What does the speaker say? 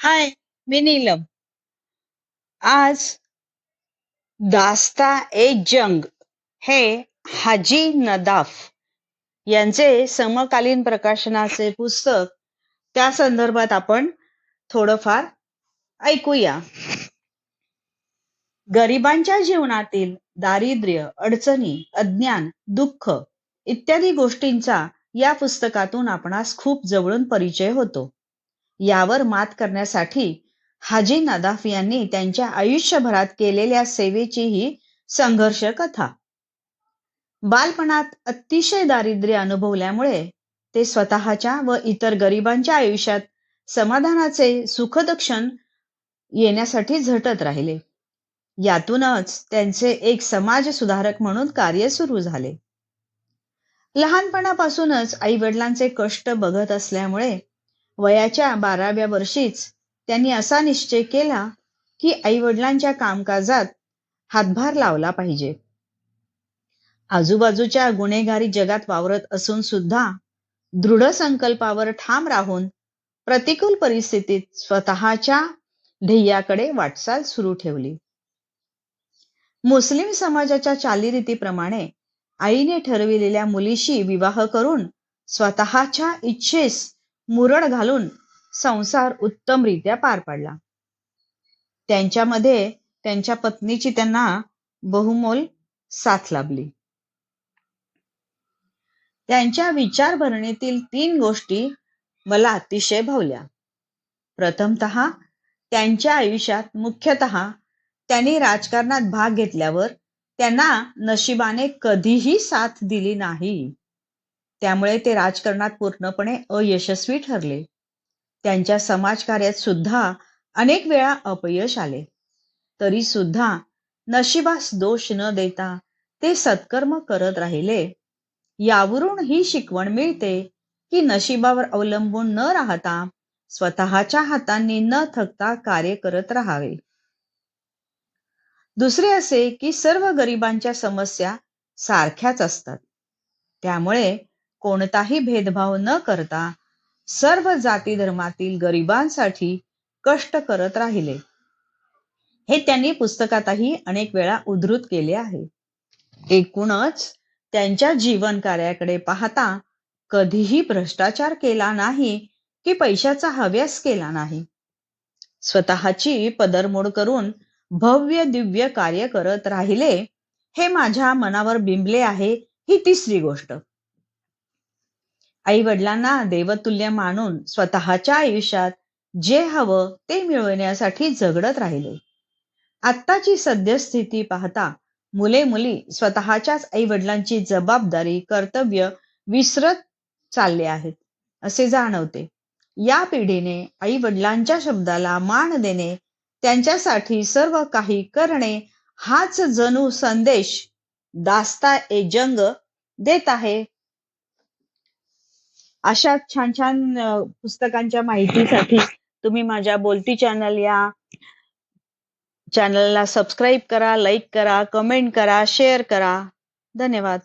हाय मी नीलम. आज दास्ता ए जंग हे हाजी नदाफ यांचे समकालीन प्रकाशनाचे पुस्तक. त्या संदर्भात आपण थोडंफार ऐकूया. गरिबांच्या जीवनातील दारिद्र्य अडचणी अज्ञान दुःख इत्यादी गोष्टींचा या पुस्तकातून आपणास खूप जवळून परिचय होतो. यावर मात करण्यासाठी हाजी नदाफ यांनी त्यांच्या आयुष्यभरात केलेल्या सेवेची ही संघर्ष कथा. बालपणात अतिशय दारिद्र्य अनुभवल्यामुळे ते स्वतःच्या व इतर गरिबांच्या आयुष्यात समाधानाचे सुखद क्षण येण्यासाठी झटत राहिले. यातूनच त्यांचे एक समाज सुधारक म्हणून कार्य सुरू झाले. लहानपणापासूनच आई वडिलांचे कष्ट बघत असल्यामुळे वयाच्या बाराव्या वर्षीच त्यांनी असा निश्चय केला की आई वडिलांच्या कामकाजात हातभार लावला पाहिजे. आजूबाजूच्या गुन्हेगारी जगात वावरत असून सुद्धा दृढ संकल्पावर ठाम राहून प्रतिकूल परिस्थितीत स्वतःच्या ध्येयाकडे वाटचाल सुरू ठेवली. मुस्लिम समाजाच्या चालीरीतीप्रमाणे आईने ठरविलेल्या मुलीशी विवाह करून स्वतःच्या इच्छेस मुरड घालून संसार उत्तमरित्या पार पाडला. त्यांच्यामध्ये त्यांच्या पत्नीची त्यांना बहुमोल साथ लाभली. त्यांच्या विचारभरणीतील तीन गोष्टी मला अतिशय भावल्या. प्रथमत त्यांच्या आयुष्यात मुख्यतः त्यांनी राजकारणात भाग घेतल्यावर त्यांना नशिबाने कधीही साथ दिली नाही. त्यामुळे ते राजकारणात पूर्णपणे अयशस्वी ठरले. त्यांच्या समाजकार्यात सुद्धा अनेक वेळा अपयश आले. तरी सुद्धा नशिबास दोष न देता ते सत्कर्म करत राहिले. यावरून ही शिकवण मिळते की नशिबावर अवलंबून न राहता स्वतःच्या हातांनी न थकता कार्य करत राहावे. दुसरे असे की सर्व गरिबांच्या समस्या सारख्याच असतात. त्यामुळे कोणताही भेदभाव न करता सर्व जाती धर्मातील गरिबांसाठी कष्ट करत राहिले. हे त्यांनी पुस्तकातही अनेक वेळा उद्धृत केले आहे. एकूणच त्यांच्या जीवन कार्याकडे पाहता कधीही भ्रष्टाचार केला नाही की पैशाचा हव्यास केला नाही. स्वतःची पदरमोड करून भव्य दिव्य कार्य करत राहिले हे माझ्या मनावर बिंबले आहे ही तिसरी गोष्ट. आई वडिलांना देवतुल्य मानून स्वतःच्या आयुष्यात जे हवं ते मिळवण्यासाठी झगडत राहिले. आत्ताची सद्यस्थिती पाहता मुले मुली स्वतःच्याच आई वडिलांची जबाबदारी कर्तव्य विसरत चालले आहेत असे जाणवते. या पिढीने आई वडिलांच्या शब्दाला मान देणे त्यांच्यासाठी सर्व काही करणे हाच जणू संदेश दास्ता ए जंग देत आहे. अशा छान छान पुस्तकांच्या माहितीसाठी तुम्ही माझ्या बोलती चॅनल या चॅनलला सबस्क्राईब करा लाईक करा कमेंट करा शेअर करा. धन्यवाद.